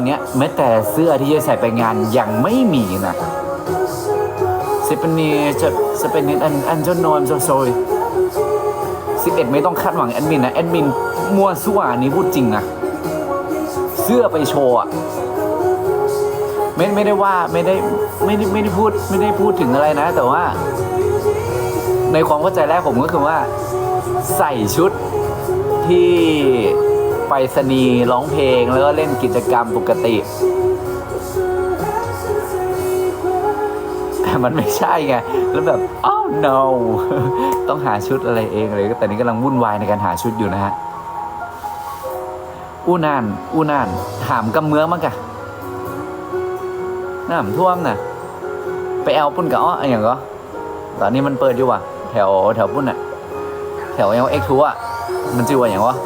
ตอนนี้แม้แต่เสื้อที่จะใส่ไปงานยังไม่มีนะสิเป็นนีจะจะเป็นอันอันจ้านอนจะโซยสิบเอ็ดไม่ต้องคาดหวังแอดมินนะแอดมินมัวสั่วนี้พูดจริงนะเสื้อไปโชว์อะไม่ไม่ได้ว่าไม่ได้ไม่ได้ไม่ได้พูดไม่ได้พูดถึงอะไรนะ แต่ว่า ในความเข้าใจแรกผมก็คือว่า ใส่ชุดที่ ไปสนีย์ร้องเพลงแล้วก็เล่นกิจกรรมปกติ แต่มันไม่ใช่ไง แล้วแบบอ้าว no ต้องหาชุดอะไรเองเลย แต่นี้กำลังวุ่นวายในการหาชุดอยู่นะฮะ อู้นาน อู้นาน ถามกำเมืองมั้งกะน้ำท่วมน่ะ ไปแอลปุ่นกะอ้ออะไรอย่างก็ตอนนี้มันเปิดอยู่ว่ะ แถวแถวปุ่นอะแถวเอลเอ็กทัวอะมันชื่อว่าอย่างวะ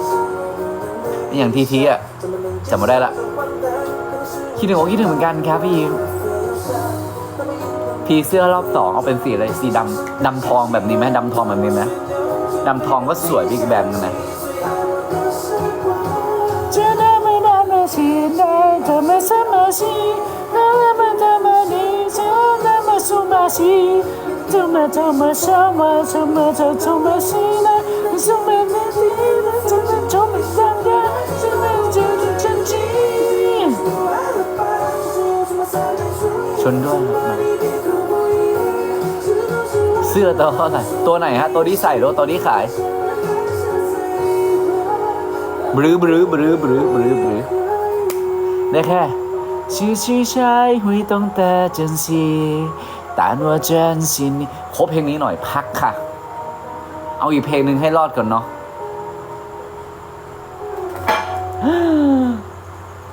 อย่างทีทีอะจำมาได้ละคิดถึงโอคิดถึงเหมือนกันครับพี่พี่เสื้อรอบสองเอาเป็นสีอะไรสีดำดำทองแบบนี้ไหมดำทองแบบนี้ไหมดำทองก็สวยพี่แบบนึงนะเธอมาเธอมาเช้ามาเธอมาเธอเธอมาสี ชนด้วยนะเสื้อตัวไหนตัวไหนฮะ ตัวที่ใส่หรือตัวที่ขายบรื้อบรื้อบรื้อบรื้อบรื้อบรื้อได้แค่ชื่อชื่อชายหุยตองแต่เจนซีแตานว่าเจนซีนครบเพลงนี้หน่อยพักค่ะ เอาอีกเพลงหนึ่งให้รอดก่อนเนาะ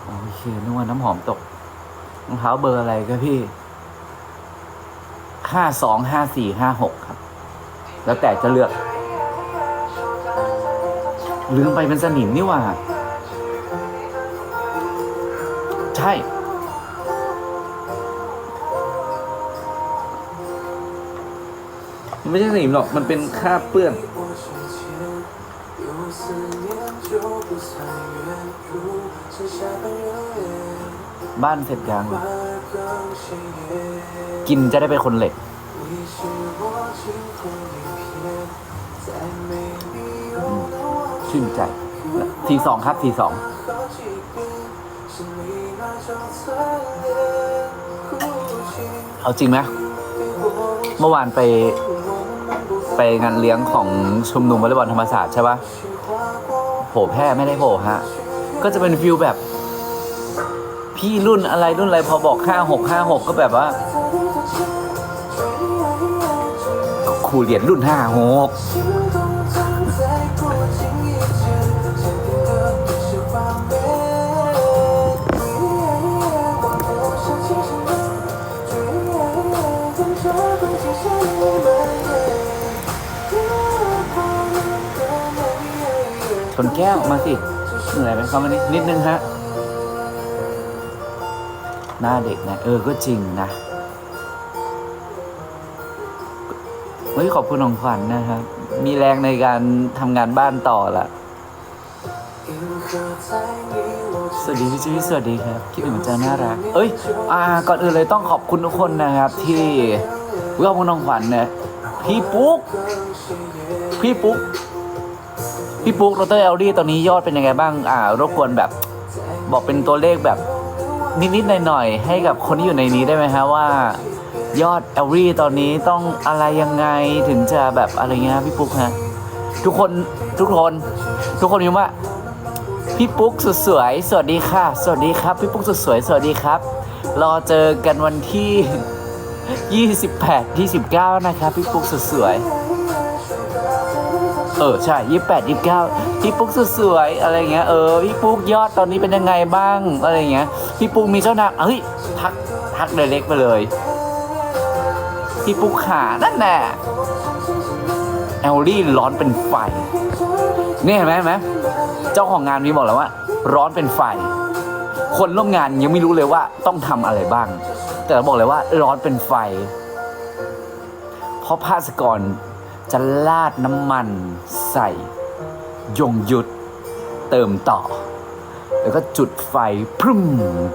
โอเคนึกว่าน้ำหอมตก รองเท้าเบอร์อะไรครับพี่ห้าสองห้าสี่ห้าหกครับ แล้วแต่จะเลือก ลืมไปเป็นสนิมนี่ว่า ใช่ ไม่ใช่สนิมหรอก มันเป็นคราบเปื้อน บ้านเสร็จยัง กินจะได้เป็นคนเหล็ก ชื่นใจทีสองครับทีสองเอาจริงไหมเมื่อวานไปไปงานเลี้ยงของชุมนุมวอลเลย์บอลธรรมศาสตร์ใช่ปะโผล่แพร่ไม่ได้โผล่ฮะ ก็จะเป็นฟิลแบบ พี่รุ่นอะไรรุ่นอะไรพอบอกห้าหกห้าหกก็แบบว่าครูเรียนรุ่นห้าหกชนแก้วมาสิเหนื่อยไหมครับวันนี้นิดนึงฮะ หน้าเด็กนะ เออก็จริงนะเฮ้ยขอบคุณของขวัญนะครับ มีแรงในการทำงานบ้านต่อละสวัสดีพี่จุ้ยสวัสดีครับ คิดถึงจะน่ารัก เอ้ย อ่า ก่อนอื่นเลยต้องขอบคุณทุกคนนะครับ ที่ขอบคุณของขวัญเนี่ยพี่ปุ๊ก พี่ปุ๊ก พี่ปุ๊กโรเตอร์เอลดี้ตอนนี้ยอดเป็นยังไงบ้าง อ่า รบกวนแบบ บอกเป็นตัวเลขแบบ นิดๆหน่อยๆให้กับคนที่อยู่ในนี้ได้ไหมฮะว่ายอดเอลลี่ตอนนี้ต้องอะไรยังไงถึงจะแบบอะไรเงี้ยพี่ปุ๊กฮะทุกคนทุกคนทุกคนพิมพ์ว่าพี่ปุ๊กสุดสวยสวัสดีค่ะ สวัสดีครับ พี่ปุ๊กสุดสวยสวัสดีครับ รอเจอกันวันที่ 28 29 นะครับ พี่ปุ๊กสุดสวย เออใช่ยี่แปดยี่เก้าพี่ปุ๊กสวยอะไรเงี้ยเออพี่ปุ๊กยอดตอนนี้เป็นยังไงบ้างอะไรเงี้ยพี่ปุ๊กมีเจ้านางเฮ้ยทักทักเดเล็กไปเลยพี่ปุ๊กขานั่นแน่แอลลี่ร้อนเป็นไฟนี่เห็นไหมเห็นไหมเจ้าของงานนี้บอกแล้วว่า ร้อนเป็นไฟ คนร่วมงานยังไม่รู้เลยว่าต้องทำอะไรบ้าง แต่บอกเลยว่าร้อนเป็นไฟ เพราะภาสกร จะลาดน้ำมันใส่ยงยุดเติมต่อ แล้วก็จุดไฟพรุ่ม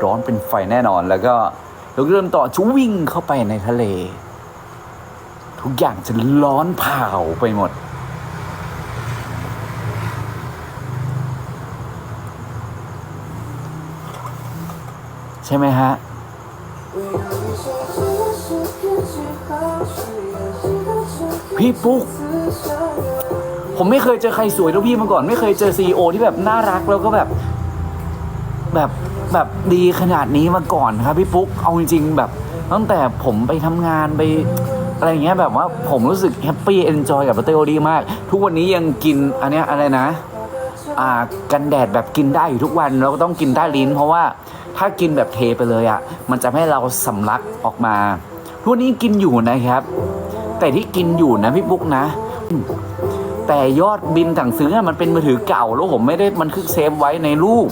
ร้อนเป็นไฟแน่นอน แล้วก็เราก็เริ่มต่อจะวิ่งเข้าไปในทะเล ทุกอย่างจะร้อนเผาไปหมด ใช่ไหมฮะ พี่ปุ๊ก ผมไม่เคยเจอใครสวยเท่าพี่มาก่อน ไม่เคยเจอซีอที่แบบน่ารักแล้วก็แบบ แบบแบบดีขนาดนี้มาก่อนครับพี่ปุ๊ก เอาจริงๆแบบ ตั้งแต่ผมไปทำงานไปอะไรเงี้ยแบบว่าผมรู้สึกแฮปปี้เอนจอยกับเตโอดีมาก ทุกวันนี้ยังกินอันเนี้ยอะไรนะ อ่ากันแดดแบบกินได้อยู่ทุกวันเราก็ต้องกินใต้ลิ้น เพราะว่าถ้ากินแบบเทไปเลยอะ่ะ มันจะให้เราสำลักออกมาทุกวันนี้กินอยู่นะครับ แต่ที่กินอยู่นะพี่ปุ๊กนะ แต่ยอดบินสั่งซื้อมันเป็นมือถือเก่าแล้วผมไม่ได้มันคือเซฟไว้ในรูป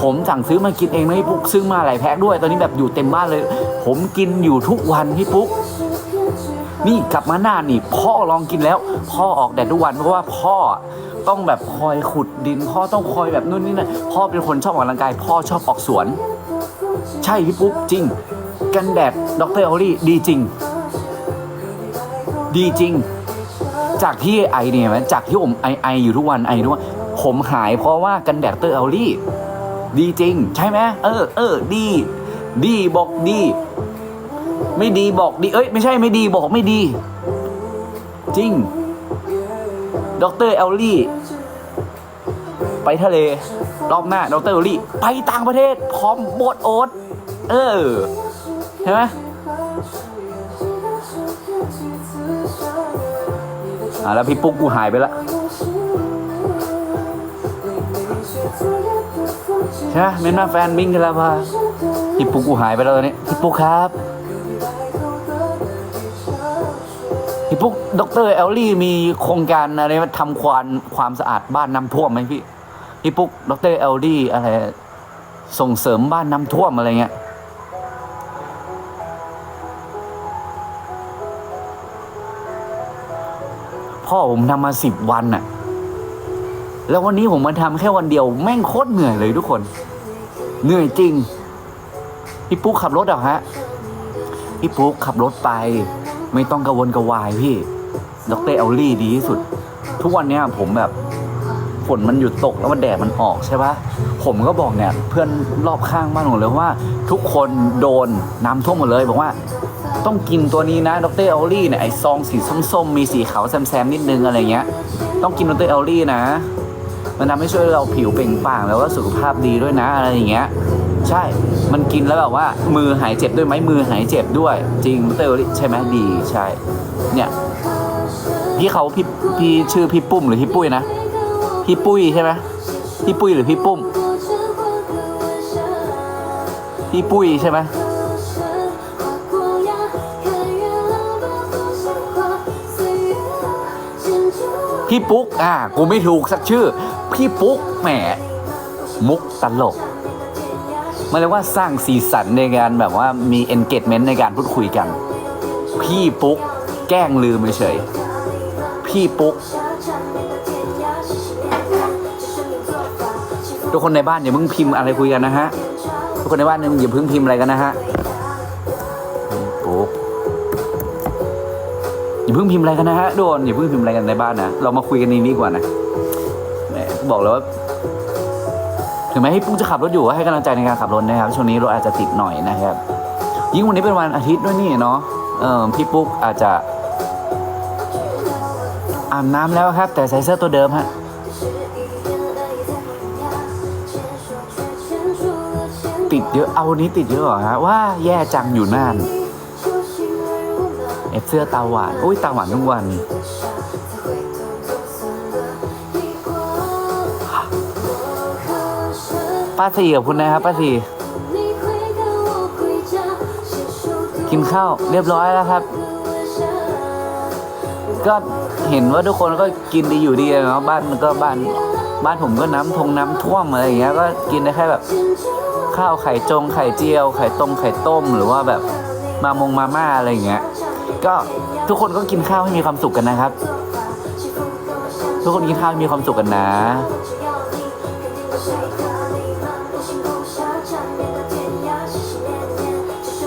ผมสั่งซื้อมากินเองนะพี่ปุ๊กซื้อมาหลายแพ็คด้วย ตอนนี้แบบอยู่เต็มบ้านเลย ผมกินอยู่ทุกวันพี่ปุ๊กนี่กลับมาหน้านี่ พ่อลองกินแล้ว พ่อออกแดดทุกวันเพราะว่าพ่อต้องแบบคอยขุดดิน พ่อต้องคอยแบบนู่นนี่นะพ่อเป็นคนชอบออกกำลังกาย พ่อชอบออกสวน ใช่พี่ปุ๊กจริง กันแดดดรออลี่ดีจริง ดีจริง จากที่ไอเนี่ยไหมจากที่ผมไอไออยู่ทุกวันไอทุกวันผมหายเพราะว่ากันแดดเตอร์ออลี่ ดีจริง ใช่ไหมเออเออดี ดีบอกดี ไม่ดีบอกดี เอ้ย ไม่ใช่ไม่ดีบอกไม่ดี จริงดรเอลลี่ ไปทะเล รอบหน้าดรเอลลี่ ไปต่างประเทศพร้อมโบดโอ๊ตเออ ใช่ไหม อ่าแล้วพี่ปุ๊กกูหายไปละใช่ไหมเมนมาแฟนบิงกันแล้วพาพี่ปุ๊กกูหายไปแล้วตอนนี้พี่ปุ๊กครับพี่ปุ๊กดรเอลลี่มีโครงการอะไรมาทำความความสะอาดบ้านน้ำท่วมไหมพี่พี่ปุ๊กดรเอลลี่อะไรส่งเสริมบ้านน้ำท่วมอะไรเงี้ย พ่อผมทำมาสิบวันน่ะแล้ววันนี้ผมมาทำแค่วันเดียวแม่งโคตรเหนื่อยเลยทุกคน เหนื่อยจริง พี่ปุ๊กขับรถเหรอฮะ พี่ปุ๊กขับรถไป ไม่ต้องกระวนกระวายพี่ดรเอลลี่ดีที่สุด ทุกวันเนี้ยผมแบบฝนมันหยุดตกแล้วมันแดดมันออกใช่ปะผมก็บอกเนี่ยเพื่อนรอบข้างบ้านผมเลยว่า ทุกคนโดนน้ำท่วมหมดเลย บอกว่า ต้องกินตัวนี้นะดรเอลลี่เนี่ยไอซองสีส้มๆ มีสีขาวแซมๆนิดนึงอะไรเงี้ย ต้องกินดรเอลลี่นะ มันทำให้ช่วยเราผิวเปล่งปลั่งแล้วก็สุขภาพดีด้วยนะอะไรอย่างเงี้ย ใช่ มันกินแล้วแบบว่า มือหายเจ็บด้วยไหมมือหายเจ็บด้วย จริงดรเอลลี่ใช่ไหมดีใช่ เนี่ยพี่เขาพี่พี่ชื่อพี่ปุ้มหรือพี่ปุ้ยนะ พี่ปุ้ยใช่ไหมพี่ปุ้ยหรือพี่ปุ้ม พี่ปุ้ยใช่ไหม พี่ปุ๊กอ่ากูไม่ถูกสักชื่อ พี่ปุ๊กแหมมุกตลกมันเรียกว่าสร้างสีสันในการแบบว่ามี engagement ในการพูดคุยกัน พี่ปุ๊กแกล้งลืมเฉยพี่ปุ๊กทุกคนในบ้านอย่าเพิ่งพิมพ์อะไรคุยกันนะฮะทุกคนในบ้านอย่าเพิ่งพิมพ์อะไรกันนะฮะ อย่าเพิ่งพิมพ์อะไรกันนะฮะโดนอย่าเพิ่งพิมพ์อะไรกันในบ้านนะเรามาคุยกันในนี้ดีกว่านะแหมบอกแล้วว่าถึงแม้พี่ปุ๊กจะขับรถอยู่ก็ให้กำลังใจในการขับรถนะครับ ช่วงนี้รถอาจจะติดหน่อยนะครับ ยิ่งวันนี้เป็นวันอาทิตย์ด้วยนี่เนาะเออพี่ปุ๊กอาจจะอาบน้ำแล้วครับ แต่ใส่เสื้อตัวเดิมฮะติดเยอะเอาวันนี้ติดเยอะเหรอฮะว่าแย่จังอยู่น่าน เอฟเสื้อตาหวาน อุ้ยตาหวานทุกวัน ป้าสีกับคุณนะครับ ป้าสีกินข้าวเรียบร้อยแล้วครับ ก็เห็นว่าทุกคนก็กินดีอยู่ดีเนาะบ้านมันก็บ้านบ้านผมก็น้ำทงน้ำท่วมอะไรอย่างเงี้ยก็กินได้แค่แบบข้าวไข่จงไข่เจียว ไข่ต้มไข่ต้มหรือว่าแบบมามงมาม่าอะไรอย่างเงี้ย ก็ทุกคนก็กินข้าวให้มีความสุขกันนะครับ ทุกคนกินข้าวให้มีความสุขกันนะ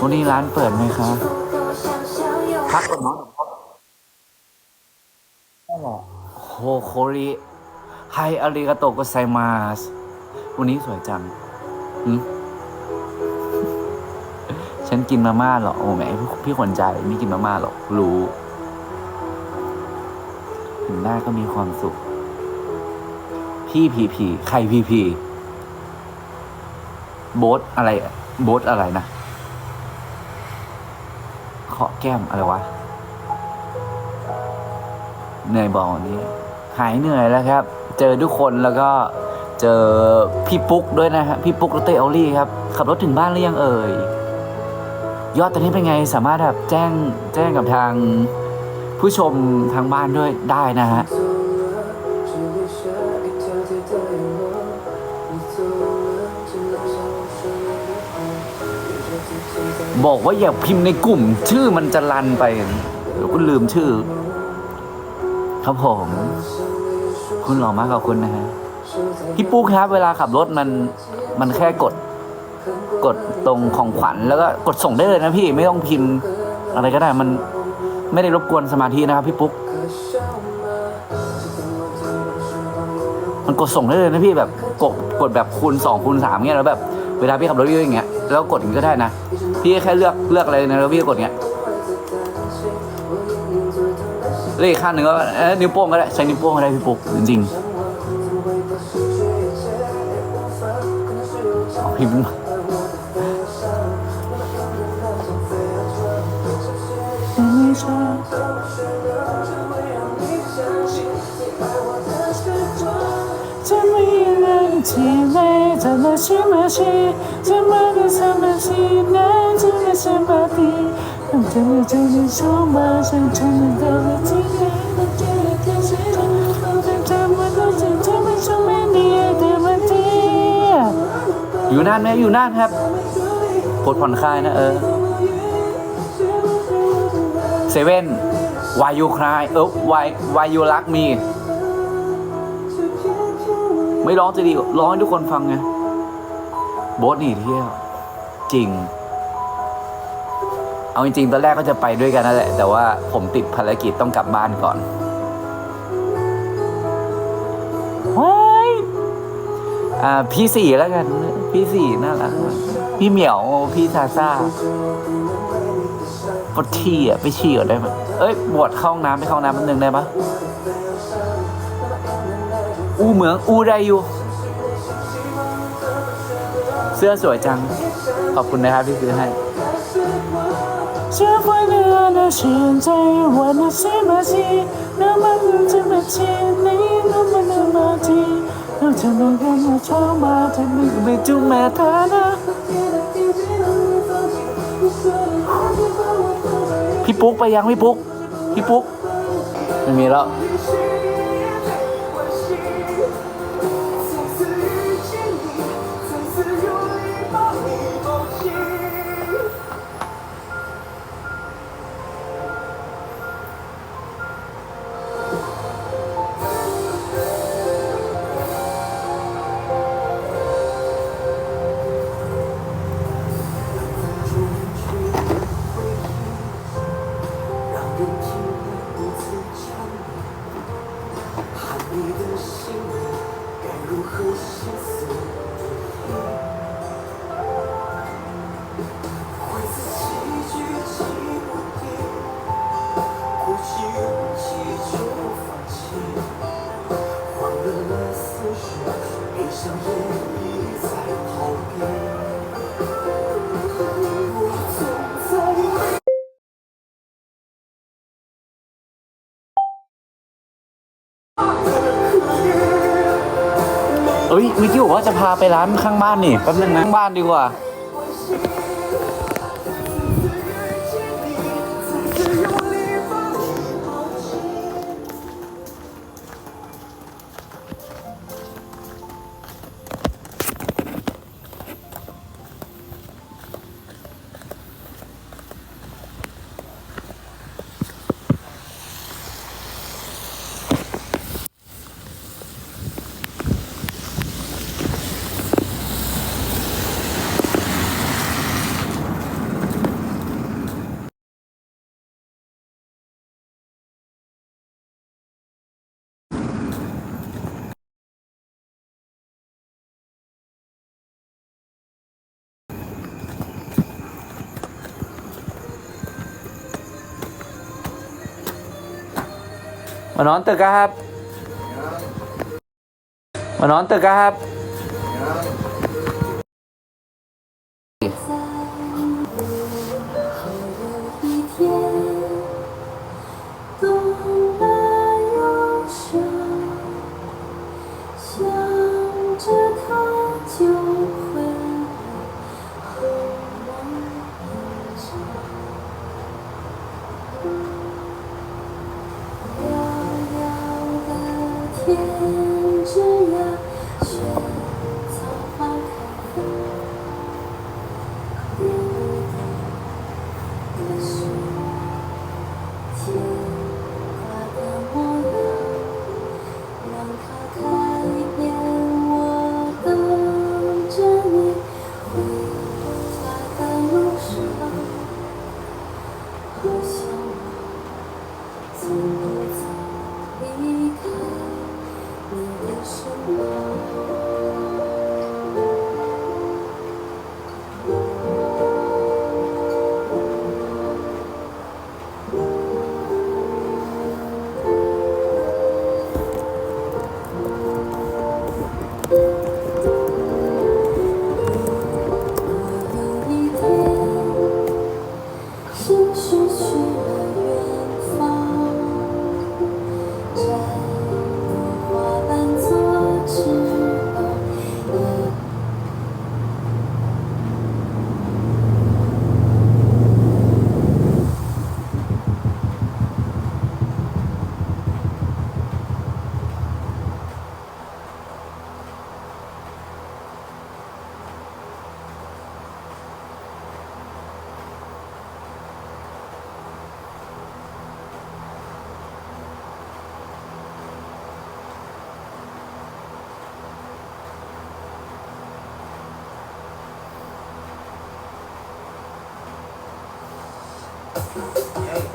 วันนี้ร้านเปิดไหมคะพักก่อนเนาะโฮโคริไฮอาริกาโตโกไซมาสวันนี้สวยจังอืม ฉันกินมาม่าหรอโอ้แม่พี่ขวัญใจไม่กินมาม่าหรอกรู้เห็นหน้าก็มีความสุข พี่พีพีใครพีพีโบทอะไรโบทอะไรนะเคาะแก้มอะไรวะเหนื่อยบอกนี้หายเหนื่อยแล้วครับ เจอทุกคนแล้วก็เจอพี่ปุ๊กด้วยนะฮะพี่ปุ๊กรถเตออลี่ครับ ขับรถถึงบ้านหรือยังเอ่ย ยอดตอนนี้เป็นไงสามารถแบบแจ้งแจ้งกับทางผู้ชมทางบ้านด้วยได้นะฮะบอกว่าอย่าพิมพ์ในกลุ่ม ชื่อมันจะรันไปเดี๋ยวก็ลืมชื่อ ครับผมคุณหล่อมากขอบคุณนะฮะพี่ปุ๊กครับ เวลาขับรถมันมันแค่กด กดตรงของขวัญแล้วก็กดส่งได้เลยนะพี่ไม่ต้องพิมพ์อะไรก็ได้มันไม่ได้รบกวนสมาธินะครับพี่ปุ๊ก มันกดส่งได้เลยนะพี่แบบกดกดแบบคูณสองคูณสามเงี้ยแล้วแบบเวลาพี่ขับรถเยอะอย่างเงี้ยแล้วกดอย่างนี้ก็ได้นะพี่แค่เลือกเลือกอะไรนะแล้วพี่กดเงี้ยเลขข้างหนึ่งก็เอ้ยนิ้วโป้งก็ได้ใช้นิ้วโป้งก็ได้พี่ปุ๊กจริงๆ จะมีเรื่องที่ไม่จะมาชิมาชีจะมาก็สมาชีน่าอนไหมอยู่นั่นไหมอยู่นั่นครับกดผ่อนคลายนะเออ เซเว่นวายูคลายเออวายวายูรักมี ไม่ร้องจะดีร้องให้ทุกคนฟังไงโบสหนีเที่ยวจริง เอาจริงๆ ตอนแรกก็จะไปด้วยกันนั่นแหละ แต่ว่าผมติดภารกิจต้องกลับบ้านก่อน喂，อ่าพี่สี่แล้วกัน พี่สี่น่ารักพี่เหมียวพี่ซาซา ปวดฉี่อะไปฉี่ก่อนได้ไหมเอ้ยปวดเข้าห้องน้ำไปเข้าห้องน้ำแป๊บนึงได้ปะอูเหมืองอูไดอยู่ เสื้อสวยจัง ขอบคุณนะครับที่ซื้อให้จะวันเดือนอาชีพใจวันอาชีพอาชีพน้ำมันจะมาชีนี้น้ำมันมาทีน้ำจะมาแค่มาช้ามาทำไมไม่จุมาทานะ ปุ๊กไปยังพี่ปุ๊กพี่ปุ๊กไม่มีแล้ว 你的心里该如何歇斯 เอ้ยเมื่อกี้บอกว่าจะพาไปร้านข้างบ้านนี่แป๊บนึงนะข้างบ้านดีกว่า มานอนตึกครับ มานอนตึกครับ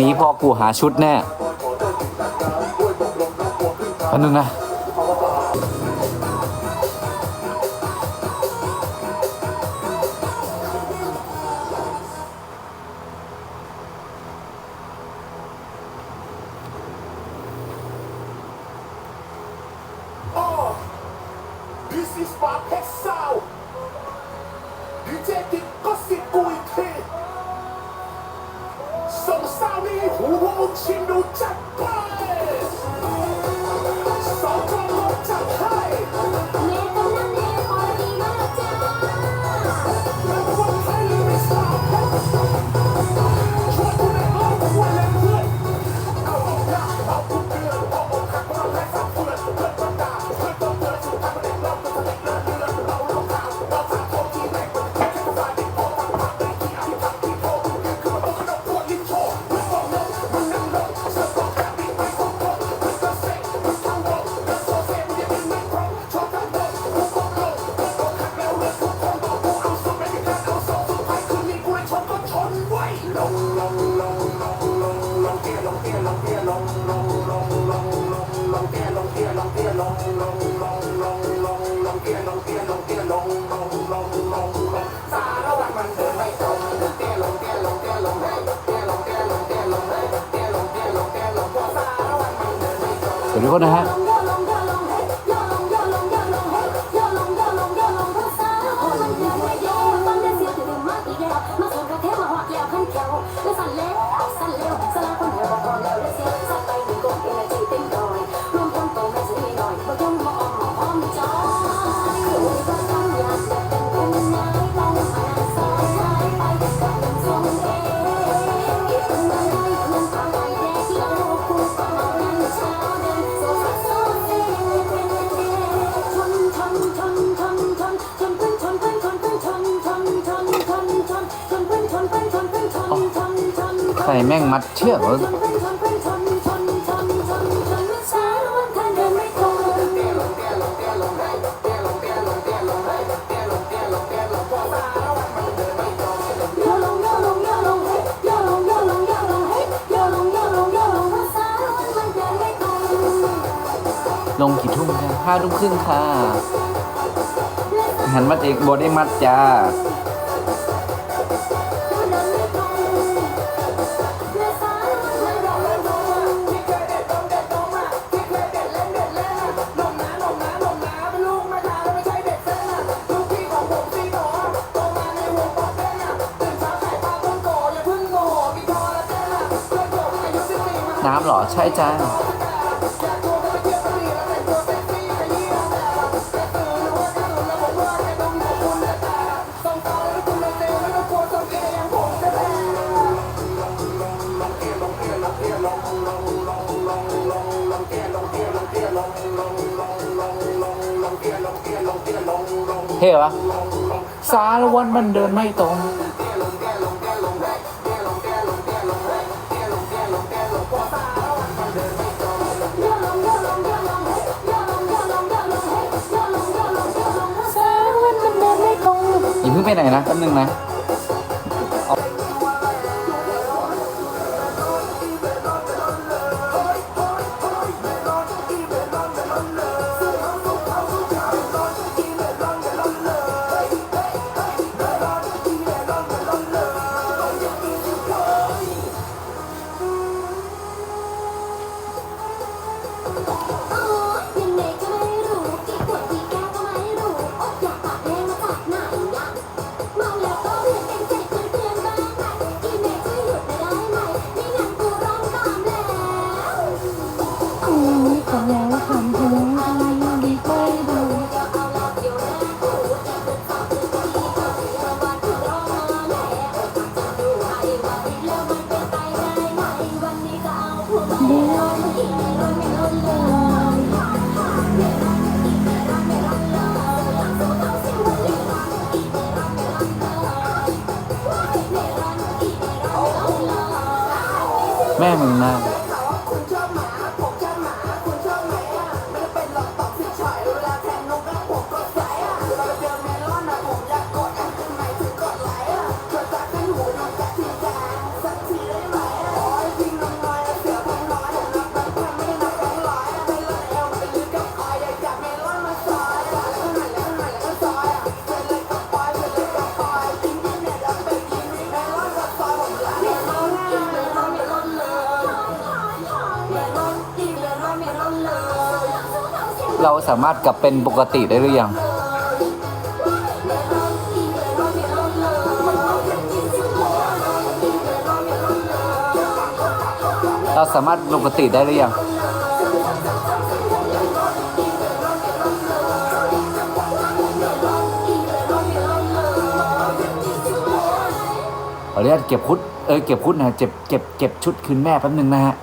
นี้พอกูหาชุดแน่อันนึงนะ She ขอโทนนะฮะ ใส่แม่งมัดเชือกแล้ลงกี่ทุ่มจ้าห้าทุ่มครึ่งค่ะ หันมาเอกบอได้มัดจ้า ใช่จ้าเท่ปะสารวันมันเดินไม่ตรง เพิ่ไปไหนนะแป๊บนึงนะาสามารถกลับเป็นปกติได้หรือยังเราสามารถปกติได้หรือยังขออนุญาตเก็บคุด เออเก็บคุดนะเจ็บเก็บเก็บชุดคืนแม่แป๊บนึงนะฮะ